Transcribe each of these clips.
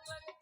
ಬರುವಳ ಗಂಡ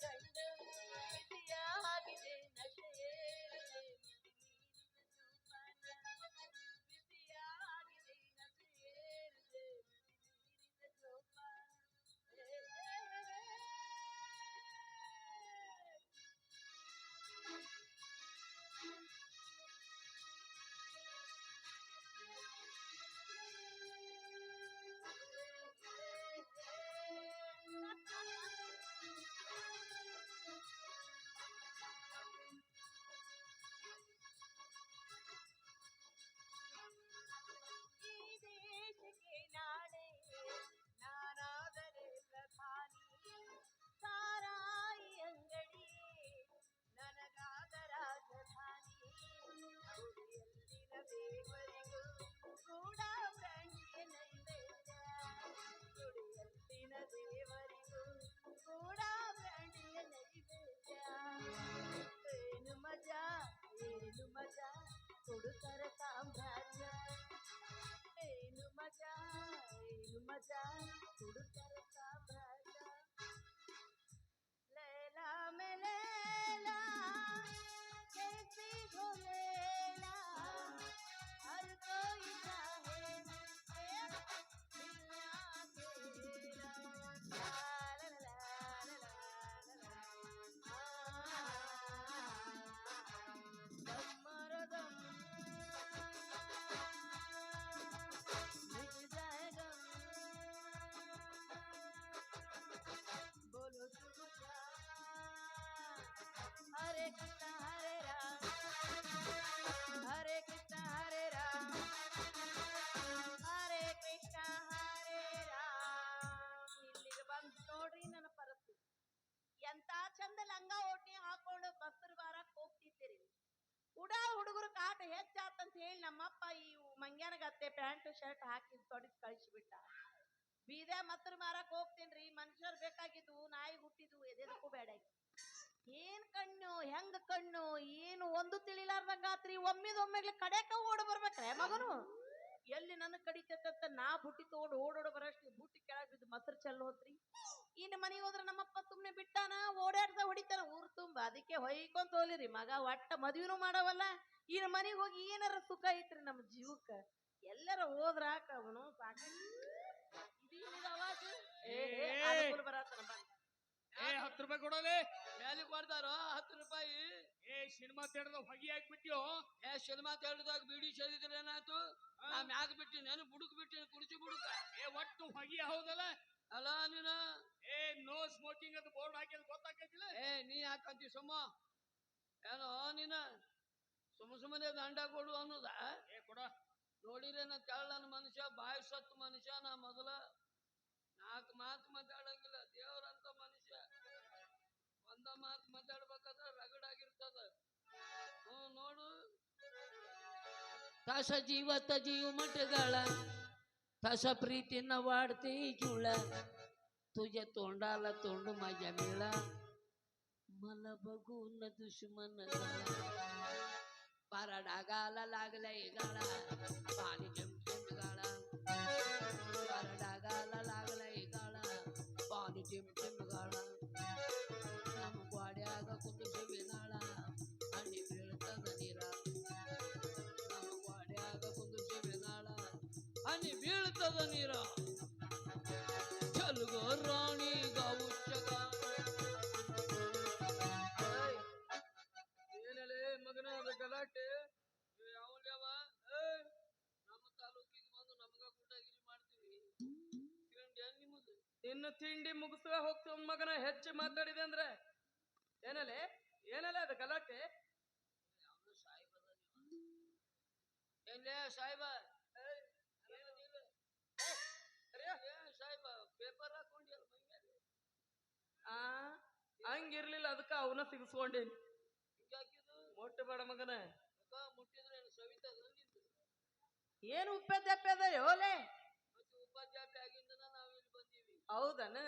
कर pant, shirt ಹಾಕಿ ತೊಡಗಿ ಕಳಿಸಿಬಿಟ್ಟ. ಬೀದೆ ಮತ್ರ ಮಾರಕ್ ರೀ ಮನುಷ್ಯರ್ ಬೇಕಾಗಿದ್ದು ನಾಯಿ ಹುಟ್ಟಿದ್ವು, ಎದೆದಕ್ಕೂ ಬೇಡ ಏನ್ ಕಣ್ಣು, ಹೆಂಗ ಕಣ್ಣು, ಏನು ಒಂದು ತಿಳಿಲಾರ್ದಂಗ ಆತ್ರಿ ಒಮ್ಮಿದ ಒಮ್ಮೆಗ್ಲಿ ಕಡೆಕ ಓಡ್ ಬರ್ಬೇಕ್ರೆ ಮಗನು. ಎಲ್ಲಿ ನನ್ನ ಕಡಿತೈತಂತ ನಾ ಬುಟ್ಟಿ ತಗೊಂಡು ಓಡೋಡ ಬರಷ್ಟು ಬುಟ್ಟಿ ಕೆಳಗೆ ಬಿದ್ದು ಮೊಸರು ಹೋತ್ರಿ. ಇನ್ನು ಮನೆಗೆ ಹೋದ್ರ ನಮ್ಮಪ್ಪ ಸುಮ್ನೆ ಬಿಟ್ಟಾನ ಓಡಾಡ್ದ ಹೊಡಿತಾನ, ಊರ್ ತುಂಬ. ಅದಕ್ಕೆ ಹೊಯ್ಕೊಂತ ಹೋಲಿರಿ ಮಗ, ಒಟ್ಟ ಮದ್ವಿನೂ ಮಾಡವಲ್ಲ. ಇನ್ನು ಮನೆಗೆ ಹೋಗಿ ಏನಾರ ಸುಖ ಐತ್ರಿ ನಮ್ಮ ಜೀವಕ್ಕ ಎಲ್ಲರ ಹೋದ್ರಾಕ ಅವನು ಏ ಹತ್ತು ರೂಪಾಯಿ ಕೊಡೋಲೆ. ಎಲ್ಲಿ ಕೊಡ್ತಾರೋ? ಹತ್ತು ರೂಪಾಯಿ. ಏ ಸಿನಿಮಾ ಥಿಯೇಟರ್ ಹೊಗಿ ಹಾಕ್ಬಿಟ್ಟಿಯೋ ಏ ಸಿನಿಮಾ ತೆಳ್ದಾಗ ಬಿಡಿ ಸೇದಿದ್ರೆ ಏನಾಯ್ತು? ನಾ ಮ್ಯಾಗ ಬಿಟ್ಟಿ ನಾನು ಬುಡುಕ್ ಬಿಟ್ಟಿನಿ ಕುರ್ಚಿ ಬುಡುಕ. ಏ ಒಟ್ಟು ಹೊಗಿ ಹೌದಲ್ಲ? ಅಲ್ಲ ನೀನ? ಏ ನೋ ಸ್ಮೋಕಿಂಗ್ ಅಂತ ಬೋರ್ಡ್ ಹಾಕಿದ್ ಗೊತ್ತಾಕೈತಿಲ್ಲ? ಏ ನೀ ಹಾಕಂತಿ ಸುಮ್ಮ? ಏನೋ ನೀನ ಸುಮ್ಮ ಸುಮ್ಮನೆ ದಂಡ ಕೊಡು ಅನ್ನೋದ? ಏ ಕೊಡ. ನೋಡಿರೇನ ತೆಳ್ಳನ ಮನುಷ್ಯ, ಬಾಯಿ ಸತ್ತು ಮನುಷ್ಯ ನಾ ಮೊದಲ. ನಾಲ್ಕು ಮಾತು ಮಾತಾಡಂಗಿಲ್ಲ, ದೇವರಂತ ಮನುಷ್ಯ. ಒಂದ ಮಾತು ಮಾತಾಡ್ಬೇಕಾದ್ರೆ ರಗಡಾಗಿರ್ತದ ಹ್ಞೂ, ನೋಡು. ತಸ ಜೀವತ ಜೀವ ಮಟಗಳ ತಸ ಪ್ರೀತಿನ ವಾಡ್ತಿ ಚೂಳ ತುಜ ತೋಂಡಾಲ ತೋಂಡು ಮಜ ಮಲ ಬಗುನ ದುಶ್ಮನ పరడగాల లాగలే గాల పాని చెం చెం గాల పరడగాల లాగలే గాల పాని చెం చెం గాల ನಮ್ಮ ಗ್ವಾಡ್ಯಾಗ ಕುಂದು ಚೆವಿನಾಳ ಹಣ್ಣಿ ಬೀಳ್ತದ ನೀರ ನಮ್ಮ ಗ್ವಾಡ್ಯಾಗ ಕುಂದು ಚೆವಿನಾಳ ಹಣ್ಣಿ ಬೀಳ್ತದ ನೀರ ತಿಂಡಿ ಮುಗಿಸುವ ಹೋಗ್ತೀವ ಮಗನ ಹೆಚ್ಚು ಮಾತಾಡಿದೆ ಅಂದ್ರೆ. ಏನಲೆ? ಏನಲ್ಲ ಅದು ಗಲಾಟೆ? ಏನ್ಲೇ ಸಾಹೇಬ ಸಾಹೇಬ ಪೇಪರ್ ಹಾಕೊಂಡಿಯಲ್ಲ ಆ ಹಂಗಿರ್ಲಿಲ್ಲ ಅದಕ್ಕ ಅವನ ಸಿಗಿಸ್ಕೊಂಡೇನಿ. ಮೊಟ್ಟೆ ಬೇಡ ಮಗನ. ಮುಟ್ಟಿದ್ರೆ ನಿಂದು ಏನು ಉಪ್ಪೆದ್ದೆಪ್ಪೆದ ಓಲೆ ಮತ್ತೆ ಉಪಾಧ್ಯಾಯ ಆಗಿಂದ ನಾವು ಇಲ್ಲಿ ಬಂದೀವಿ ಹೌದನ?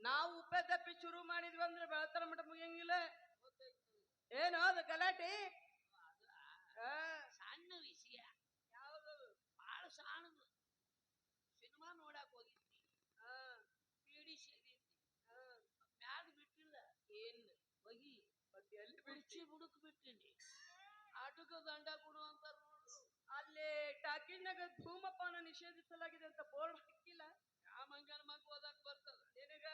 ನಾವು ಉಪ್ಪೆದ್ದಪ್ಪಿ ಶುರು ಮಾಡಿದ್ವಿ ಅಂದ್ರೆ ಬೆಳತನ ಮಠ ಮುಗಿಯಂಗಿಲ್ಲ. ಏನು ಅದು ಗಲಾಟೆ? ಸಣ್ಣ ವಿಷಯ. ಯಾವುದು? ಬಹಳ ಸಣ್ಣದು. ಸಿನಿಮಾ ನೋಡಕ್ ಹೋಗಿದ್ವಿ. ಪೀಡಿ ಸೇರಿದ್ವಿ ಮ್ಯಾಗ ಬಿಟ್ಟಿಲ್ಲ. ಎಲ್ಲಿ ಕುರ್ಚಿ ಬುಡಕ್ ಬಿಟ್ಟಿನಿ. ಆಟಕ ದಂಡ ಕೊಡು ಅಂತಾರ ನೋಡು. ಅಲ್ಲಿ ಟಾಕಿನಾಗ ಧೂಮಪಾನ ನಿಷೇಧಿಸಲಾಗಿದೆ ಅಂತ ಬೋರ್ಡ್ ಮಂಗನ ಮಗ ಓದಕ್ ಬರ್ತದ. ನಿನಗ?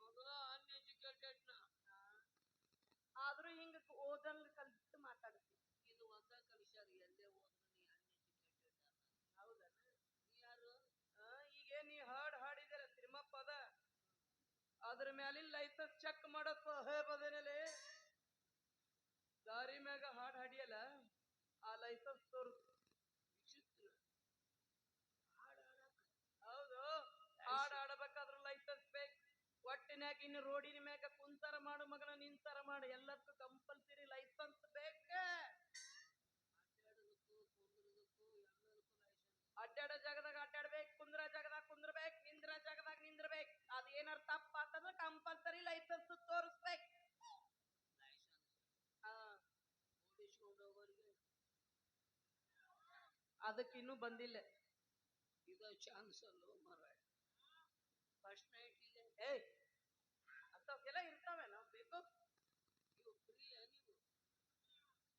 ಮೊದಲ ಅನ್ಎಜುಕೇಟೆಡ್ ಆದ್ರೂ ಹಿಂಗ ಓದಲ್ ಕಲ್ತು ಮಾತಾಡ್ತಿ ಇದು ಒಂದ ಕಲಿಸ್ಯಾರ ಎಲ್ಲೇ ಓದ್ರು ನೀ ಅನ್ಎಜುಕೇಟೆಡ್ ಹೌದಾ ನೀ. ಯಾರು? ಈಗ ನೀ ಹಾಡ್ ಹಾಡಿದಾರ ತಿಮ್ಮಪ್ಪ ಅದ. ಅದ್ರ ಮ್ಯಾಲಿನ ಲೈಸೆನ್ಸ್ ಚೆಕ್ ಮಾಡಪ್ಪ ಹೇಬದೇನಲೆ ದಾರಿ ಮ್ಯಾಗ ಹಾಡ್ ಹಾಡಿಯಲ್ಲ ಆ ಲೈಸೆನ್ಸ್ ತೋರ್ಸು ವಿಚಿತ್ರ ಹಾಡ್ ಹಾಡಕ್ ಹೌದು ಹಾಡ್ ಆಡಬೇಕಾದ್ರ ಲೈಸೆನ್ಸ್ ಬೇಕು ಒಟ್ಟಿನ್ಯಾಗ ಇನ್ನು ರೋಡಿನ ಮ್ಯಾಗ ಕುಂತಾರ ಮಾಡು ಮಗನ ನಿಂತಾರ ಮಾಡು. ಎಲ್ಲದಕ್ಕೂ ಕಂಪಲ್ಸರಿ ಲೈಸೆನ್ಸ್ ಬೇಕ. ಅಡ್ಡಾಡ ಜಾಗದಾಗ ಅಡ್ಡಾಡ್ಬೇಕು ಕುಂದ್ರ ಜಾಗದಾಗ ಕುಂದ್ರಬೇಕು ನಿಂದ್ರ ಜಾಗದಾಗ ನಿಂದ್ರಬೇಕು. ಅದ್ ಏನಾರ ತಪ್ಪ ಅಂತಂದ್ರೆ ಕಂಪಲ್ಸರಿ ಲೈಸೆನ್ಸ್ ತೋರಿಸ್ಬೇಕು. ಅದಕ್ಕಿನ್ನೂ ಬಂದಿಲ್ಲ. ಇದು ಚಾನ್ಸ್ ಅಲ್ಲೋ ಮರ ಫಸ್ಟ್ ನೈಟ್ ಇಲ್ಲ. ಏಯ್ ಅಂತವೆಲ್ಲ ಇರ್ತಾವೆ ನಾವ್ ಬೇಕು ಇವು ಫ್ರೀ ನೀವು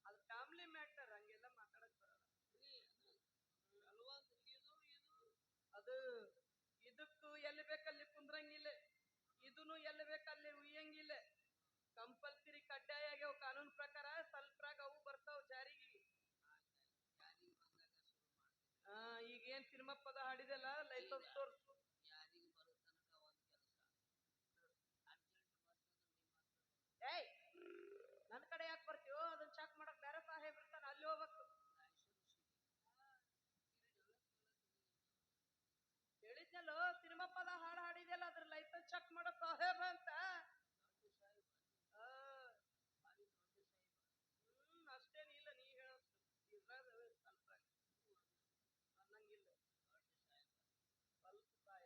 ಅದು ಫ್ಯಾಮಿಲಿ ಮ್ಯಾಟರ್ ಹಂಗೆಲ್ಲ ಮಾತಾಡಕ್ ಬರಲ್ಲ ಫ್ರೀ ಕೆಲವೊಂದು ಇದು ಇದು ಅದು ಇದಕ್ಕೂ ಎಲ್ಲಿ ಬೇಕಲ್ಲಿ ಕುಂದ್ರಂಗಿಲ್ಲ. ಇದನ್ನು ಎಲ್ಲಿ ಬೇಕಲ್ಲಿ ಉಯ್ಯಂಗಿಲ್ಲ. ಕಂಪಲ್ಸರಿ ಕಡ್ಡಾಯ ಆಗ್ಯಾವ ಕಾನೂನು ಪ್ರಕಾರ ಸ್ವಲ್ಪ್ರಾಗ ಅವು ಬರ್ತಾವ ಜಾರಿಗೆ. ಈಗ ಏನ್ ತಿರುಮಪ್ಪದ ಹಾಡಿದೆಲ್ಲ? ಲೈಸೆನ್ಸ್ ತೋರ್ಸು ಯಾರಿಗೆ ಬರೋ ತನಕ ಒಂದು ಕೆಲಸ ಅರ್ಜೆಂಟ್ ಬರ್ತಂದ್ರೆ ನಿಮ್ಮ ಹತ್ರ ಏಯ್ ನನ್ ಕಡೆ ಯಾಕೆ ಬರ್ತೀವೋ ಅದನ್ನ ಚೆಕ್ ಮಾಡಕ್ ಬೇರೆ ಸಾಹೇಬ್ ಇರ್ತಾನ ಅಲ್ಲಿ ಹೋಗ್ಬೇಕು ಲೈಸೆನ್ಸ್ ಹೇಳಿದ್ನಲ್ಲೋ ತಿರುಮಪ್ಪದ ಹಾಡು ಹಾಡಿದೆಲ್ಲ ಅದ್ರ ಲೈಸೆನ್ಸ್ ಚೆಕ್ ಮಾಡೋ ಸಾಹೇಬ್ ಅಂತ ದೊಡ್ಡ ಸಾಹೇಬ ಆ, ಭಾರಿ ದೊಡ್ಡ ಸಾಹೇಬ ಹ್ಮ್ ಅಷ್ಟೇನಿಲ್ಲ ನೀ ಹೇಳೋದು ಇದ್ರಾಗ ಸ್ವಲ್ಪ ಅನ್ನಂಗಿಲ್ಲ ದೊಡ್ಡ ಸಾಹೇಬ ಸ್ವಲ್ಪ ಸಾಹೇಬ ಆಗ ಇಷ್ಟೊತ್ತನ ಹಾಡಿದ್ದು ಎಲ್ಲ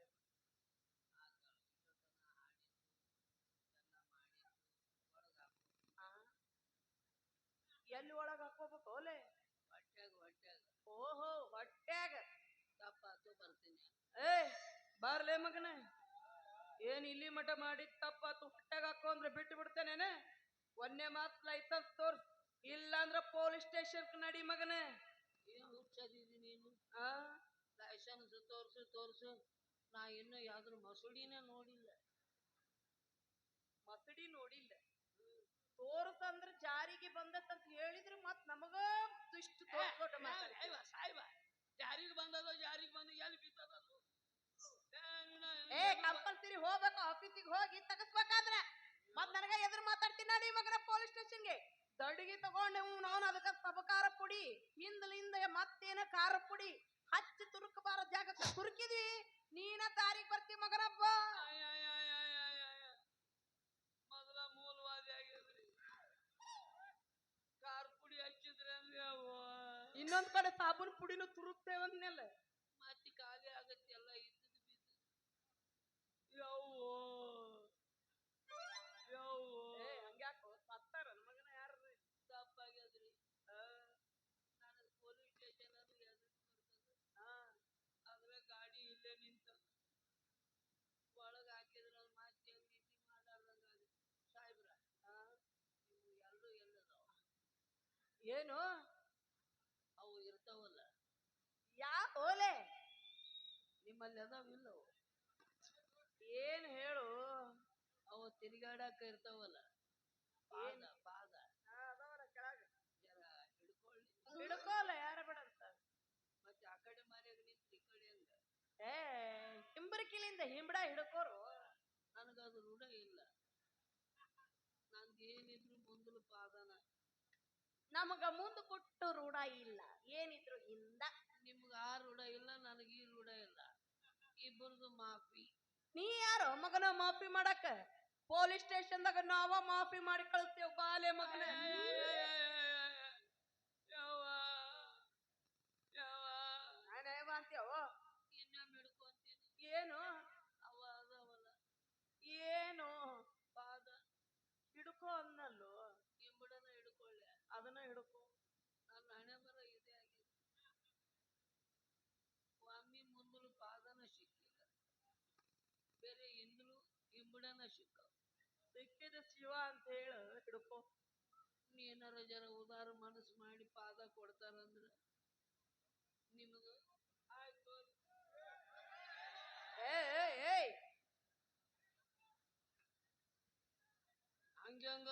ಮಾಡಿದ್ದು ಒಳಗಾಕು ಆ? ಎಲ್ಲಿ ಒಳಗೆ ಹಾಕೋಬೇಕು ಓಲೆ ಹೊಟ್ಟೆಗ ಹೊಟ್ಯಾಗ ಓಹೋ ಹೊಟ್ಯಾಗ ತಪ್ಪಾತು ಬರ್ತೀನಿ. ಏ ಬಾರ್ಲೇ ಮಗನ. ಏನ್ ಇಲ್ಲಿ ಮಠ ಮಾಡಿ ತಪ್ಪಾತು ಹೊಟ್ಟೆಗ ಹಾಕೋ ಅಂದ್ರೆ ಬಿಟ್ಟು ಬಿಡ್ತೇನೇನೆ? ಒಂದೇ ಮಾತ್ ಲೈಸೆನ್ಸ್ ತೋರ್ಸ್ ಇಲ್ಲ ಅಂದ್ರ ಪೊಲೀಸ್ ಸ್ಟೇಷನ್ ನಡಿ ಮಗನ. ಏನು ಹುಚ್ಚದಿದಿ ನೀನು? ಆ? ಲೈಸೆನ್ಸ್ ತೋರ್ಸು ತೋರ್ಸು. ನಾ ಇನ್ನು ಯಾವ್ದ್ರ ಮಸೂಡಿನೇ ನೋಡಿಲ್ಲ. ಮಸಡಿ ನೋಡಿಲ್ಲ. ತೋರ್ಸ್ ಅಂದ್ರ ಜಾರಿಗೆ ಬಂದತ್ತಂತ ಹೇಳಿದ್ರೆ ಮತ್ ನಮಗ ಇಷ್ಟು ತೋಟ ಮಾತಾಡ್ತೀವಿ. ಸಾಯ್ಬ ಸಾಯ್ಬ ಜಾರಿಗೆ ಬಂದದ ಜಾರಿಗೆ ಬಂದ ಎಲ್ಲಿ ಬಿದ್ದದ ಏ, ಕಂಪಲ್ಸರಿ ಹೋಗ್ಬೇಕು ಆಫೀಸಿಗೆ ಹೋಗಿ ತಗಸ್ಬೇಕಾದ್ರ. ಮತ್ ನನಗ ಎದುರು ಮಾತಾಡ್ತೀನಿ ನೋಡಿ ಮಗನ ಪೊಲೀಸ್ ಸ್ಟೇಷನ್ಗೆ ದಡಿಗೆ ತಗೊಂಡೆ ನಾನು ಅದಕ್ಕ ಸಬಕಾರ ಪುಡಿ. ಹಿಂದಲಿಂದ ಮತ್ತೇನ ಖಾರ ಪುಡಿ. ಹಚ್ಚಿ ತುರುಕಬಾರ ಜಾಗಕ್ಕೆ ತುರುಕಿದ್ವಿ ನೀನ ದಾರಿಗೆ ಬರ್ತಿ ಮಗನಪ್ಪ ಇನ್ನೊಂದ್ ಕಡೆ ಸಾಬೂನ್ ಪುಡಿನೂ ಅಂದ್ಮೇಲೆ. ಮತ್ತೆ ಖಾಲಿ ಆಗತ್ತೆ ಎಲ್ಲ ಇದ್ದದ್ದು ಬಿದ್ದು. ಯವ್ವೋ. ಯವ್ವೋ. ಏ ಹಂಗ್ಯಾಕೋ? ಸತ್ತಾರ? ಮಗನ ಯಾರು ತಪ್ಪಾಗ್ಯದ್ರಿ ನಾನು ಪೊಲೀಸ್ ಸ್ಟೇಷನ್ ಅದು ಎದುರು ಬರ್ತದ ಗಾಡಿ ಇಲ್ಲೇ ನಿಂತ. ಒಳಗ ಹಾಕಿದ್ರ ಅವ್ರ್ ಮತ್ತೆ ಹೆಂಗ್ ಮಾಡಾರ್ದಂಗ ಸಾಹೇಬ್ರ ಎಲ್ಲೂ ಏನು ಅವು ಇರ್ತಾವಲ್ಲ ಯಾ ಓಲೆ ನಿಮ್ಮಲ್ಲಿ ಅದಾವಿಲ್ಲ ಏನು ಹೇಳು? ಅವು ತಿರುಗಾಡಕ ಇರ್ತಾವಲ್ಲ. ಏನ ಪಾದ. ಹಿಡ್ಕೋಲ್ಲ ಯಾರ ಬಿಡಂತ ಮತ್ತೆ ಆ ಕಡೆ ಮಾರ್ಯಾಗ ನಿಂತ ಈ ಕಡೆ ಹಂಗ. ಏ ಹಿಂಬರಿಕಿಲಿಂದ ಹಿಂಬಡ ಹಿಡ್ಕೋರು. ನನಗದು ರೂಢ ಇಲ್ಲ. ನನ್ಗೇನಿದ್ರು ಏನಿದ್ರು ಮುಂದಲು ಪಾದನ. ನಮಗ ಮುಂದ ಕೊಟ್ಟು ರೂಢ ಇಲ್ಲ. ಏನಿದ್ರು ಹಿಂದ. ಆ ರೂಢ ಇಲ್ಲ ನನಗೆ ಈ ರೂಢ ಇಲ್ಲ. ಇಬ್ಬರದು ಮಾಫಿ. ನೀ ಯಾರು ಮಗನ ಮಾಫಿ ಮಾಡಕ ಪೊಲೀಸ್ ಸ್ಟೇಷನ್ದಾಗ ನಾವ ಮಾಫಿ ಮಾಡಿ ಕಳಿಸ್ತೇವ್ ಬಾಲೆ ಮಗನ ಯಾವ ಯಾವ ನಾನೇವ ಅಂತೀವ ಇನ್ನೊಮ್ಮೆ ಹಿಡ್ಕೊಂತೀನಿ ಏನು ಅವ ಅದಾವಲ್ಲ ಏನು ಪಾದ ಹಿಡ್ಕೋ ಅನ್ನಲ್ಲೋ ಇಂಬಡನ ಹಿಡ್ಕೊಳ್ಳೆ ಅದನ್ನ ಹಿಡ್ಕೋ ನನ್ನ ಹಣೆ ಬರ ಇದೆ ಆಗಿದೆ ಒಮ್ಮೆ ಮುಂದಲು ಪಾದನ ಸಿಕ್ಕಿಲ್ಲ ಬೇರೆ ಹಿಂದಲು ಇಂಬಡನ ಸಿಕ್ಕ ಸಿಕ್ಕಿದ ಶಿವ ಅಂತ ಹೇಳ ಹಿಡ್ಕೋ ಏನಾರ ಜರ ಉದಾರ ಮನಸ್ಸು ಮಾಡಿ ಪಾದ ಕೊಡ್ತಾರಂದ್ರ ನಿಮಗ ಆಯ್ತು ಏಯ್ ಏಯ್ ಹಂಗೆ ಹಂಗ?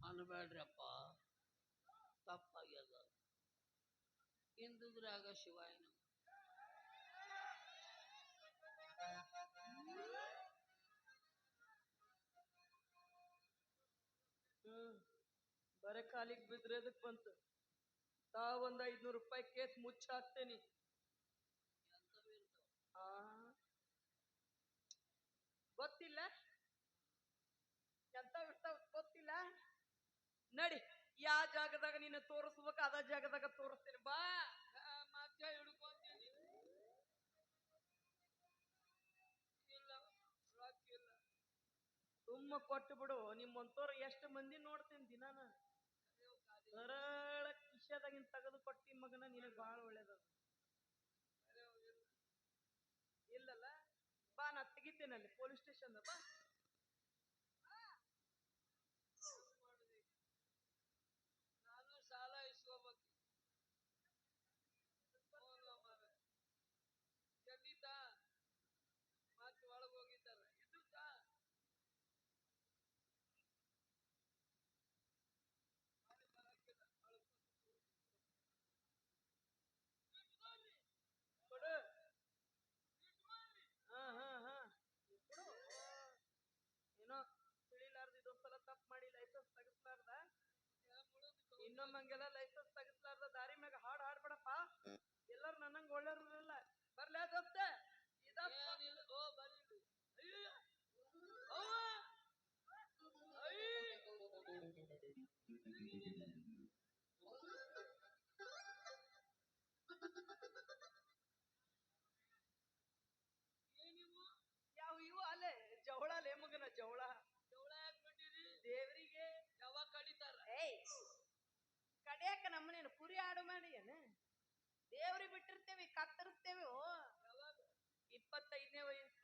ಅನ್ಬೇಡ್ರಪ್ಪ ತಪ್ಪಾಗ್ಯದ. ಇಂದುದ್ರಾಗ ಶಿವಾಯನ ಕಾಲಿಗೆ ಬಿದ್ರೆ ಅದಕ್ಕೆ ಬಂತು? ತಾ ಒಂದ್ ಐದ್ನೂರು ರೂಪಾಯಿ ಕೇಸ್ ಮುಚ್ಚ ಹಾಕ್ತೇನಿ ಗೊತ್ತಿಲ್ಲ? ಎಂತ ಇರ್ತಾವ ಗೊತ್ತಿಲ್ಲ? ನಡಿ, ಯಾ ಜಾಗದಾಗ ನಿನ್ನ ತೋರಿಸ್ಬೇಕ ಅದ ಜಾಗದಾಗ ತೋರಿಸ್ತೀನಿ. ಬಾ. ಮಾತ್ಯ ಇಲ್ಲ ಸುಮ್ಮ ಕೊಟ್ಟು ಬಿಡು ನಿಮ್ಮಂತೋರು ಎಷ್ಟು ಮಂದಿ ನೋಡ್ತೀನಿ ದಿನಾನ. ಸರಳ ಕಿಶದಾಗಿನ ತೆಗೆದು ಮಗನ ನೀನು ಬಾಳ ಒಳ್ಳೇದದ ಇಲ್ಲಲ್ಲ, ಬಾ ನಾ ತೆಗಿತೇನೆ ಅಲ್ಲಿ ಪೊಲೀಸ್ ಸ್ಟೇಷನ್ ಬಾ ನಾನು ಸಾಲ ಇಸ್ಕೋಬೇಕು ಜಲ್ದಿ ತಾ ಮತ್ತೆ ಒಳಗ್ ಹೋಗಿದ್ದಾರ ಇದು ತಾ ಕೊಡು ಹಾ ಹಾ ಹಾ ಕೊಡು. ಏನೋ ತಿಳಿಲಾರ್ದ ಇದೊಂದ್ಸಲ ತಪ್ಪು ಮಾಡಿ ಲೈಸೆನ್ಸ್ ತೆಗಿಸ್ಲಾರ್ದ ಇನ್ನೊಮ್ಮೆ ಹಂಗೆಲ್ಲ ಲೈಸೆನ್ಸ್ ತೆಗಿಸ್ಲಾರ್ದ ದಾರಿ ಮ್ಯಾಗ ಹಾಡ್ ಹಾಡ್ಬೇಡಪ್ಪ ಎಲ್ಲಾರು ನನ್ನಂಗ ಒಳ್ಳೆಯವ್ರಲ್ಲ ಬರ್ಲಾ ದೋಸ್ತ ಇದಪ್ಪ ಏನಿಲ್ಲ ಓ ಬರೀ ಅಯ್ಯೋ ಅವ್ವ! ಅಯ್ಯ್! ಏನಿವು ಯಾವ ಇವು ಅಲ್ಲೇ ಜವಳ ಲೇ ಮಗನ ಜವಳ? ಜವಳ ಯಾಕೆ ಬಿಟ್ಟಿರಿ ದೇವರಿಗೆ ಯಾವಾಗ ಕಡಿತಾರ ಏಯ್ ಕಡಿಯಾಕ ನಮ್ಮನೇನು ಕುರಿ ಆಡು ಮಾಡಿ ಏನು? ದೇವ್ರಿಗೆ ಬಿಟ್ಟಿರ್ತೇವಿ ಕತ್ತರಿಸ್ತೇವೆ ಓ ಇಪ್ಪತ್ತೈದನೇ ವಯಸ್ಸಿ.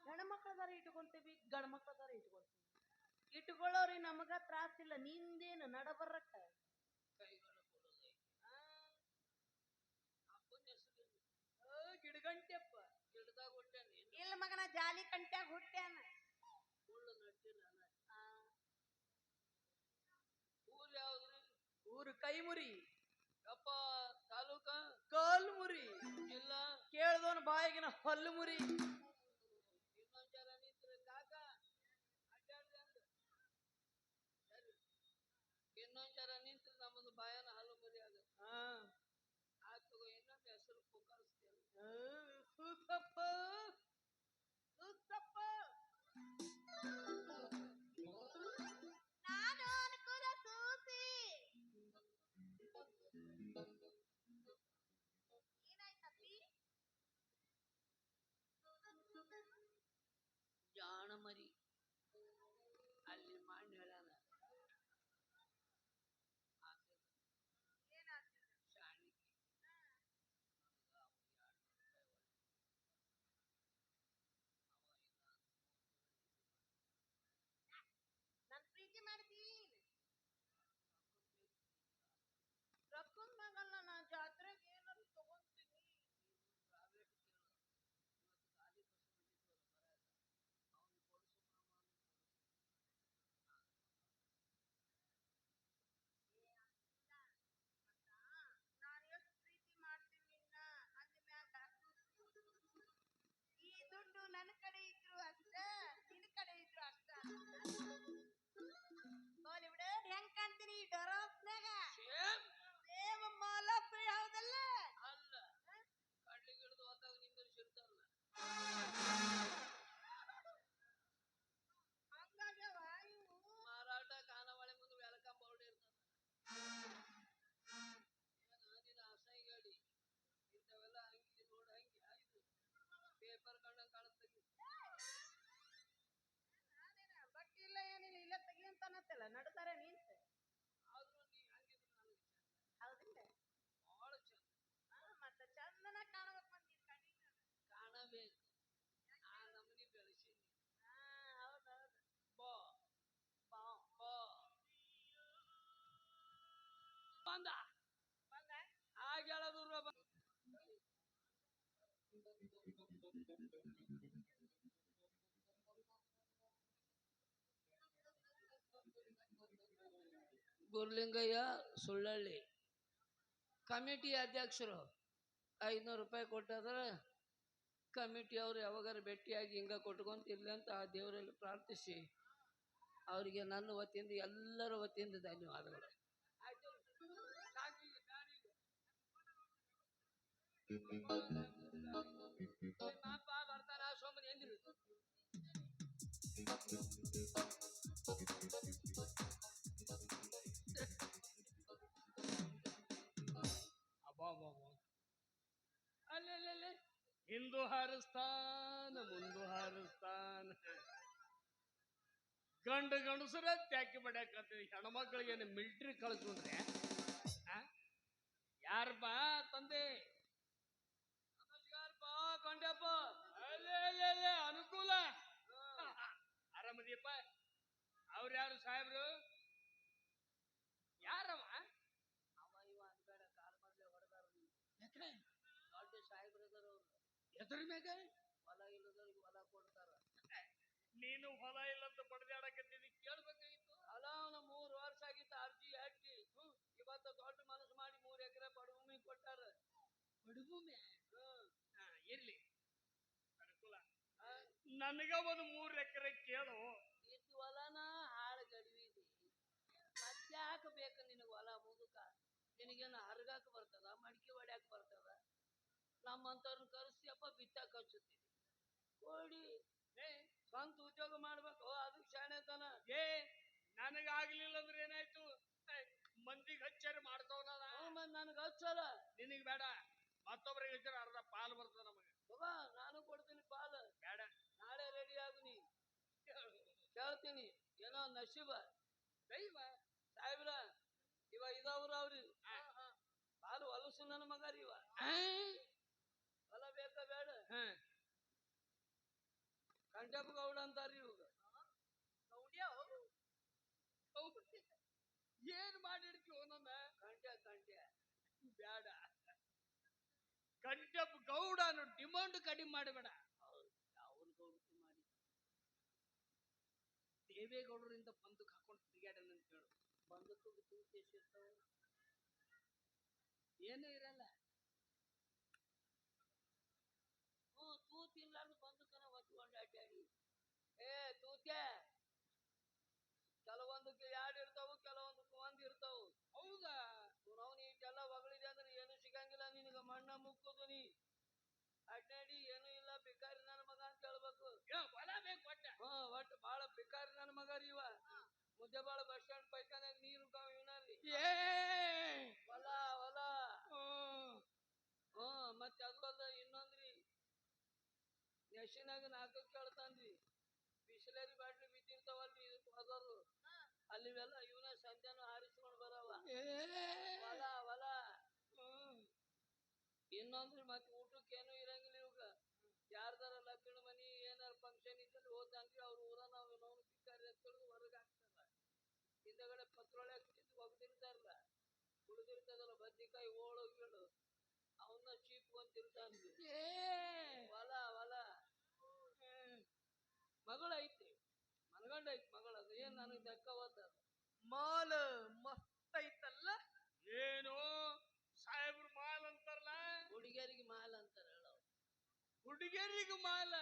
ನಾವು ಹೆಣ್ಮಕ್ಳದಾರ ಇಟ್ಕೊಂತೀವಿ ಗಂಡ ಮಕ್ಳದಾರ ಇಟ್ಕೊಂತೀವಿ. ಇಟ್ಕೊಳ್ಳೋರಿ ನಮಗ ತ್ರಾಸಿಲ್ಲ, ನಿಂದೇನು ಅಪ್ಪನ ಹೆಸರು ಗಿಡಗಂಟೆಪ್ಪ ಗಿಡದಾಗ ಹುಟ್ಟ್ಯಾನ ಇಲ್ಲ ಮಗನ, ಜಾಲಿ ಕಂಟ್ಯಾಗ ಹುಟ್ಟ್ಯಾನ. ಮುಳ್ಳು ನಟ್ಟಿಲ್ಲ ಊರ್ ಯಾವ್ದ್ರಿ? ಊರು ಕೈ ಮುರಿ ಯಪ್ಪ, ತಾಲೂಕ ಕಲ್ಮುರಿ. ಇಲ್ಲ ಕೇಳ್ದೋನ್ ಬಾಯಿಗಿನ ಹಲ್ಲು ಮುರಿ ಇನ್ನೊಂದ್ ಜರ ನಿಂತ್ರಿ ಕಾಕ ಅಡ್ಡಾಡ್ರಿ ಅಂದ ಸರಿ ಇನ್ನೊಂದ್ ಜರ ನಿಂತ್ರಿ ನಮ್ಮದು ಬಾಯನ ಹಲ್ಲು ಮರಿ ಆಗ ಹಾ ಆಯ್ತು ಇನ್ನೊಂದು ಹೆಸರು ಪುಕಾರಿಸ್ತೇನೆ ಆ, ಸೂಸಪ್ಪ ಸುತ್ತಪ್ಪ ನಾನು ಅನುಕೂಲ ಸೂಸಿ ಏನಾಯ್ತಪ್ಪಿ ಜಾಣ ಮರಿ ಅಲ್ಲಿ ಮಾಡಿ ಹೇಳ್ಯಾನ ಆತದ. ಶಾಣಿಗೆ ನಮ್ಗ ಅವ ಎರಡ್ ನೂರ್ ರೂಪಾಯಿ ಒಳ್ಳೆ. ಅವ ಇಲ್ಲ ನನ್ ಪ್ರೀತಿ ಮಾಡ್ತೀನಿ ರೊಕ್ಕದ ಮಗಲ್ಲ ನಾ ಜಾತ್ರೆಗೆ ಏನಾರು ತಗೊಂತೀನಿ ಪ್ರೈವೇಟ್ ಕೇಳು ಇವತ್ತು ಗಾಲಿ ಬಸ್ ಬಂದಿದ್ವಲ್ಲ ಬರಾಕ ಅವ್ನು ಕೊಡ್ಸು ಮಾಮ ಅಂದ್ರೆ ಕೊಡ್ಸು. ನಾನು ಎಷ್ಟು ಪ್ರೀತಿ ಮಾಡ್ತೀನಿ ನಿನ್ನ ಅಂದ ಮ್ಯಾಗ ಈ ದುಡ್ಡು ನನ್ನ ಕಡೆ ಇದ್ರು ಅಷ್ಟ ನಿನ್ನ ಕಡೆ ಇದ್ರು ಅಷ್ಟ ಹೋಲಿ ಹೆಂಗ್ ಕಾಣ್ತೀನಿ? ಈ ಗುರ್ಲಿಂಗಯ್ಯ ಸುಳ್ಳಳ್ಳಿ. ಕಮಿಟಿ ಅಧ್ಯಕ್ಷರು ಐನೂರು ರೂಪಾಯಿ ಕೊಟ್ಟಾದ್ರೆ ಕಮಿಟಿ ಅವರು ಯಾವಾಗಾರ ಭೇಟಿಯಾಗಿ ಹಿಂಗ ಕೊಟ್ಕೊಂತಿರ್ಲಿ ಅಂತ ಆ ದೇವರಲ್ಲಿ ಪ್ರಾರ್ಥಿಸಿ. ಅವರಿಗೆ ನನ್ನ ವತಿಯಿಂದ, ಎಲ್ಲರ ವತಿಯಿಂದ ಧನ್ಯವಾದಗಳು. ಬರ್ತಾರ ಹಿಂದೂ ಹಾರಿಸ್ತಾನ ಮುಂದು ಹಾರಿಸ್ತಾನ. ಗಂಡು ಗಂಡಸರ ತ್ಯಾಕಿ ಬಡ್ಯಾಕತ್ತೀವಿ ಹೆಣ್ಮಕ್ಳಿಗೆ ಮಿಲ್ಟ್ರಿ ಕಳಿಸ್ಕೊಂಡ್ರೆ ಯಾರಪ್ಪ ತಂದೆ? ನಮಸ್ಕಾರ ಬಾ ಕೊಂಡಪ್ಪ ಅಲ್ಲೇ ಅಲ್ಲೇ ಅಲ್ಲೇ ಅನುಕೂಲ. ಆರಾಮದಿಯಪ್ಪ? ಅವ್ರು ಯಾರು ಸಾಹೇಬ್ರು ಯಾರವ ಅವ ಇವ ಅನ್ಬೇಡ ಕಾಲ್ ಮೊದ್ಲೇ ಹೊಡೆದಾರ ಯಾಕೆ ದೊಡ್ಡ ಸಾಹೇಬ್ರದಾರ ಅವ್ರು ಎದ್ರ ಮ್ಯಾಗ? ಹೊಲ ಇಲ್ಲದವ್ರಿಗೆ ಹೊಲ ಕೊಡ್ತಾರ. ನೀನು ಹೊಲ ಇಲ್ಲಂತ ಬಡ್ದಾಡಕತ್ತೀನಿ ಕೇಳ್ಬೇಕಾಗಿತ್ತು? ಹೊಲ ಅವನ ಮೂರ್ ವರ್ಷ ಆಗಿತ್ತು ಅರ್ಜಿ ಹಾಕಿ. ಇವತ್ತ ದೊಡ್ಡ ಮನಸ್ಸು ಮಾಡಿ ಮೂರ್ ಎಕರೆ ಬಡಭೂಮಿ ಕೊಟ್ಟಾರ. ಬಡಭೂಮಿ ಇರ್ಲಿ. ಅನುಕೂಲ. ನನಗ ಒಂದು ಮೂರ್ ಎಕರೆ ಕೇಳು. ಇದು ಹೊಲನ ಹಾಳು ಗಡಿವಿದಿ. ಮತ್ತೆ ಹಾಕಬೇಕು ನಿನಗೆ ಹೊಲ ಮುದುಕ? ನಿನಗೇನು ಹರಗಾಕ ಬರ್ತದ ಮಡಿಕೆ ಹೊಡ್ಯಾಕ ಬರ್ತದ? ನಮ್ಮಂತವ್ರನ್ನ ಕರೆಸ್ತಿಯಪ್ಪ ಬಿತ್ತಕ್ಕೆ ಹಚ್ಚುತ್ತೀವಿ ಕೊಡಿ. ಏ ಸ್ವಂತ ಉದ್ಯೋಗ ಮಾಡ್ಬೇಕು ಅದಕ್ಕೆ ಶಾಣೆತನ. ಏ ನನಗಾಗ್ಲಿಲ್ಲ ಅಂದ್ರೆ ಏನಾಯ್ತು ಮಂದಿಗೆ ಹಚ್ಚಾರ ಮಾಡ್ತಾವನ ಮತ್ ನನಗೆ ಹಚ್ಚಲ್ಲ ನಿನಗೆ ಬೇಡ. ಮತ್ತೊಬ್ರಿಗೆ ಹಚ್ಚರ ಅರ್ಧ ಪಾಲು ಬರ್ತದ ನಮಗೆ. ಬಾಬಾ ನಾನು ಕೊಡ್ತೀನಿ ಪಾಲ. ಬೇಡ. ನಾಳೆ ರೆಡಿ ಆಗುನಿ. ಕೇಳ್ತೀನಿ. ಏನೋ ನಶೀಬ. ದೈವ. ಸಾಹೇಬ್ರ ಇವ ಇದಾವ್ರ ಅವ್ರಿ. ಪಾಲು ಹೊಲಸು ನನ್ನ ಮಗ ರೀ ಇವ. ಹಾ ಕಂಟಪ್ಪ ಗೌಡ ಅಂತಾರ್ರಿ ಇವಾಗ ಏನ್ ಮಾಡಿಡ್ತೀವೋ ನನ್ನ? ಕಂಟೆ ಕಂಟೆ ಬೇಡ ಕಂಟಪ್ ಗೌಡನು ಡಿಮಾಂಡ್ ಕಡಿಮೆ ಮಾಡಬೇಡ. ಅವ್ರ ಗೌಡ್ತಿ ಮಾಡಿ. ದೇವೇಗೌಡರಿಂದ ಬಂದಕ್ಕೆ ಹಾಕೊಂಡು ತಿರುಗಾಡಲ್ಲ ಅಂತ ಹೇಳು. ಬಂದಕ್ಕೆ ತೂತಿರ್ತಾವ ಏನೂ ಇರಲ್ಲ. ಏ ತೂತ್ಯ ಕೆಲವೊಂದಕ್ಕೆ ಎರಡು ಇರ್ತಾವು ಕೆಲವೊಂದಕ್ಕೆ ಒಂದ್ ಇರ್ತಾವು. ಹೌದಾ? ನಾವು ಇಷ್ಟೆಲ್ಲ ಹೊಗಳಿದೆ ಅಂದ್ರೆ ಏನು ಸಿಗಂಗಿಲ್ಲ ನಿನಗ ಮಣ್ಣ ಮುಕ್ಕುದು ನೀ. ಅಡ್ಡಾಡಿ ಏನು ಇಲ್ಲ ಬಿಕಾರಿ ನನ್ನ ಮಗ ಅಂತ ಹೇಳ್ಬೇಕು. ಹೊಲ ಬೇಕು ಒಟ್ಟ. ಹ್ಮ್ ಒಟ್ಟು ಬಾಳ ಬಿಕಾರಿ ನನ್ನ ಮಗ ರೀ ಇವ. ಮುದ್ದೆ ಬಾಳ ಬಸ್ ಸ್ಟ್ಯಾಂಡ್ ಪೈಖಾನ್ಯಾಗ ನೀರು ಇವನಲ್ಲಿ ಏ ಹೊಲ ಹೊಲ ಹ್ಮ್. ಹ್ಮ್ ಮತ್ತೆ ಅದು ಅಲ್ಲ ಇನ್ನೊಂದ್ರಿ ನೆಶಿನಾಗ ನಾಲ್ಕು ಕೇಳ್ತಾನ್ರಿ. ಬಿಸಿಲೇರಿ ಬಾಟ್ಲಿ ಬಿದ್ದಿರ್ತಾವಲ್ರಿ ಇದಕ್ಕೆ ಹೋದವ್ರು ಅಲ್ಲಿವೆಲ್ಲ ಇವನ ಸಂಧ್ಯಾನು ಆರಿಸ್ಕೊಂಡು ಬರವ. ಹೊಲ ಹೊಲ. ಇನ್ನೊಂದ್ರಿ ಮತ್ತೆ ಊಟಕ್ಕೆ ಏನು ಇರಂಗಿಲ್ಲ ಇವಾಗ. ಯಾರ್ದಾರ ಲಗ್ನ ಮನಿ ಏನಾರ ಫಂಕ್ಷನ್ ಇದ್ದಲ್ಲಿ ಹೋದಂಗ್ರಿ ಅವ್ರ ಊರ ನಾವು ನಾವು ಭಿಕಾರಿ ಎತ್ತಳಿದು ಹೊರಗೆ ಹಾಕ್ತಾರ. ಹಿಂದಗಡೆ ಪತ್ರೊಳೆ ಕಿತ್ತು ಒಗ್ದಿರ್ತಾರಲ್ಲ. ಉಳಿದಿರ್ತದಲ್ಲ ಬದ್ನಿಕಾಯಿ ಓಳು ಗೀಳು. ಅವನ್ನ ಚೀಪ್ಕೊಂತಿರ್ತಾನ್ರಿ ಏ ಹೊಲ ಹೊಲ ಮಗಳ ಐತಿ ಮನಗಂಡ ಐತಿ ಮಗಳ ಅದು ಏನ್ ನನಗೆ ದಕ್ಕವತ್ತ ಮಾಲ್ ಮಸ್ತ್ ಐತಲ್ಲ? ಏನು? ಸಾಹೇಬ್ರು ಮಾಲ್ ಅಂತಾರಲ್ಲ? ಹುಡುಗಿಯರಿಗೆ ಮಾಲ್ ಅಂತಾರ ಹುಡುಗರಿಗೆ ಹುಡುಗಿಯರಿಗೆ ಮಾಲ?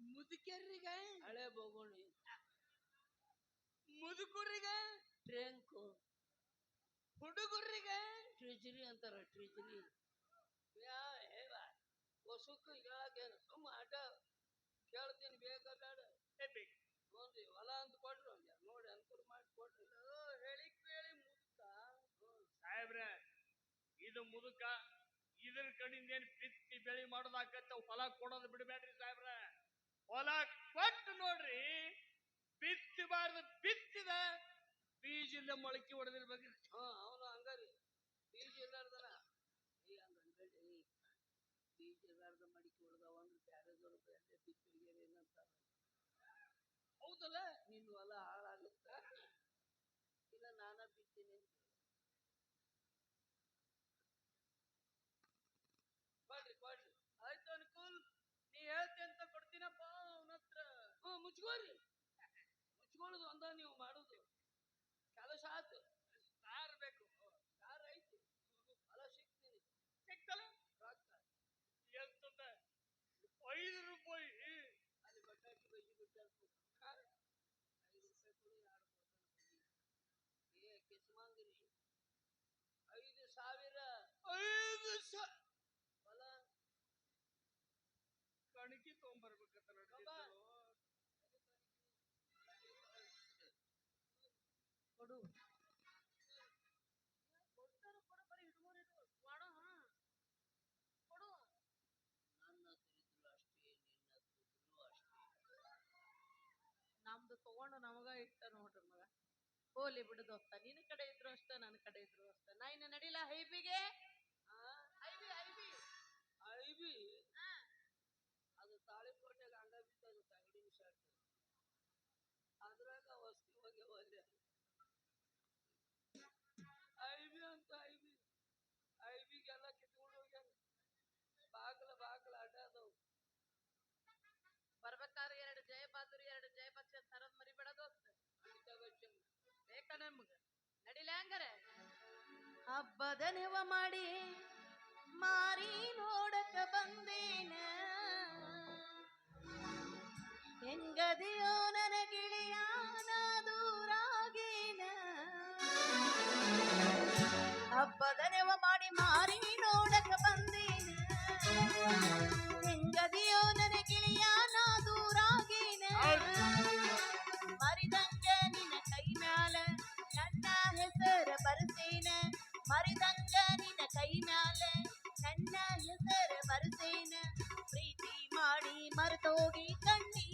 ಮುದುಕಿಯರಿಗೆ? ಹಳೆ ಬೋಗೋಣಿ ಮುದುಕರಿಗೆ? ಟ್ರೇಂಕು ಹುಡುಗರಿಗೆ? ಟ್ರಿಜರಿ ಅಂತಾರ ಟ್ರಿಜರಿ. ಯಾ ಹೇಳ. ಹೊಸಕ್ಕೆ ಹೇಳಕೇನು ಸುಮ್ಮ ಆಟ ಕೇಳ್ತೀನಿ ಬೇಕಾದ ಬೇಕು ನೋಡ್ರಿ ಹೊಲ ಅಂತ ಕೊಡ್ರಿ ಒಂದ್ ಎರಡ್ ನೋಡಿ ಅನುಕೂಲ ಮಾಡಿ ಕೊಡ್ರಿ ಹೇಳಿಕ್ ಹೇಳಿ ಮುದುಕ ಸಾಹೇಬ್ರ ಇದು ಮುದುಕ ಇದ್ರ ಕಡೆಯಿಂದ ಏನ್ ಬಿತ್ತಿ ಬೆಳಿ ಮಾಡೋದಾಕತ್ತ ಹೊಲ ಕೊಡೋದು ಬಿಡಬೇಡ್ರಿ ಸಾಹೇಬ್ರ ಹೊಲ ಕೊಟ್ಟು ನೋಡ್ರಿ ಬಿತ್ತಬಾರ್ದು ಬಿತ್ತಿದ ಬೀಜದ ಮೊಳಕೆ ಹೊಡೆದಿರ್ಬೇಕ್ರಿ ಹಾ ಅವನು opinion. ಕೊಡ್ರಿ ಕೊಡ್ರಿ ಆಯ್ತು ಅನುಕೂಲ್. ನೀ ಹೇಳ್ತಿ ಅಂತ ಕೊಡ್ತೀನಪ್ಪ ಅವನತ್ರ. ಹತ್ರ ಹ್ಞೂ ಮುಚ್ಕೋರಿ ಮುಚ್ಕೊಳ್ಳೋದು ಅಂದ ನೀವು ಮಾಡೋದು. ತೊಗೊಂಡು ನಮಗ ಇಟ್ಟ ನೋಡ್ರಿ ಮಗ. ಹೋಲಿ ಬಿಡು ದೋಸ್ತ ನಿನ್ನ ಕಡೆ ಇದ್ರು ಅಷ್ಟ ನನ್ನ ಕಡೆ ಇದ್ರು ಅಷ್ಟ. ನಾ ಇನ್ನ ನಡಿಲ್ಲ ಹೈಬಿಗೆ? ಆಗೈತ ನಮ್ಗ. ನಡಿಲ ಹಬ್ಬದ ನೆವ ಮಾಡಿ ಮಾರಿ ನೋಡಕ ಬಂದೇನ? ಹೆಂಗದಿಯೋ ನನ ಗಿಳಿಯಾನ ದೂರಾಗೇನ ಹಬ್ಬದ ನೆವ ಮಾಡಿ ಮಾರಿ ನೋಡಕ ಬಂದೇನ? ಕೈನಾಲ ನನ್ನ ಹೆಸರ ಬರುತ್ತೇನ ಪ್ರೀತಿ ಮಾಡಿ ಮರೆತೋಗಿ ಕಣ್ಣಿ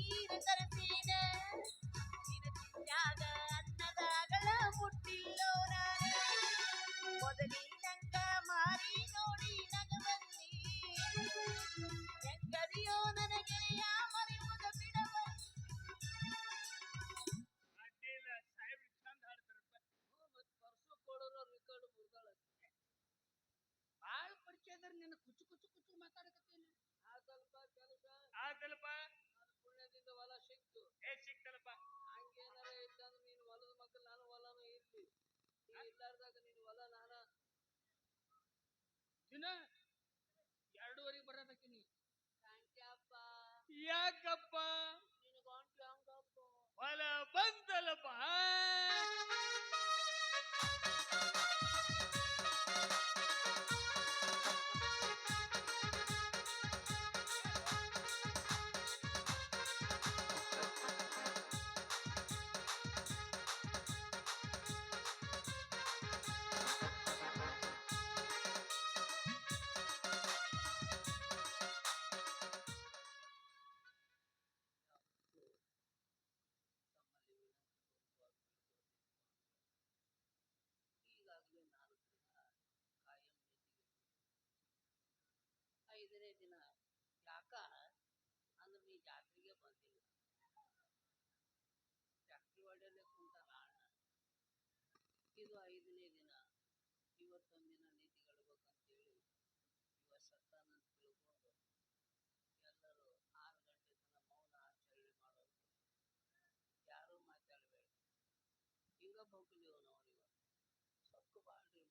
सब हमके ले होना वाली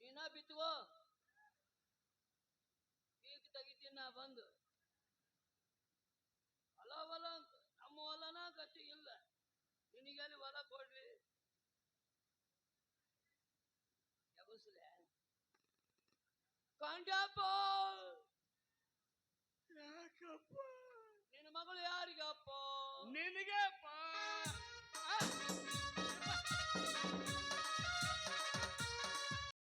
ನೀನ ಬಿತ್ತುವ ಈಗ ತೆಗಿತೀನಿ ಬಂದು. ಹೊಲ ಹೊಲ ನಮ್ಮ ಹೊಲನ ಗತಿ ಇಲ್ಲ. ನಿನಗೆಲ್ಲಿ ಹೊಲ ಕೊಡ್ಲಿ? ಎಬಸ್ಲೆ ನಿನ್ನ ಮಗಳು ಯಾರಿಗಪ್ಪ? ನಿನಗೆ ಅಪ್ಪ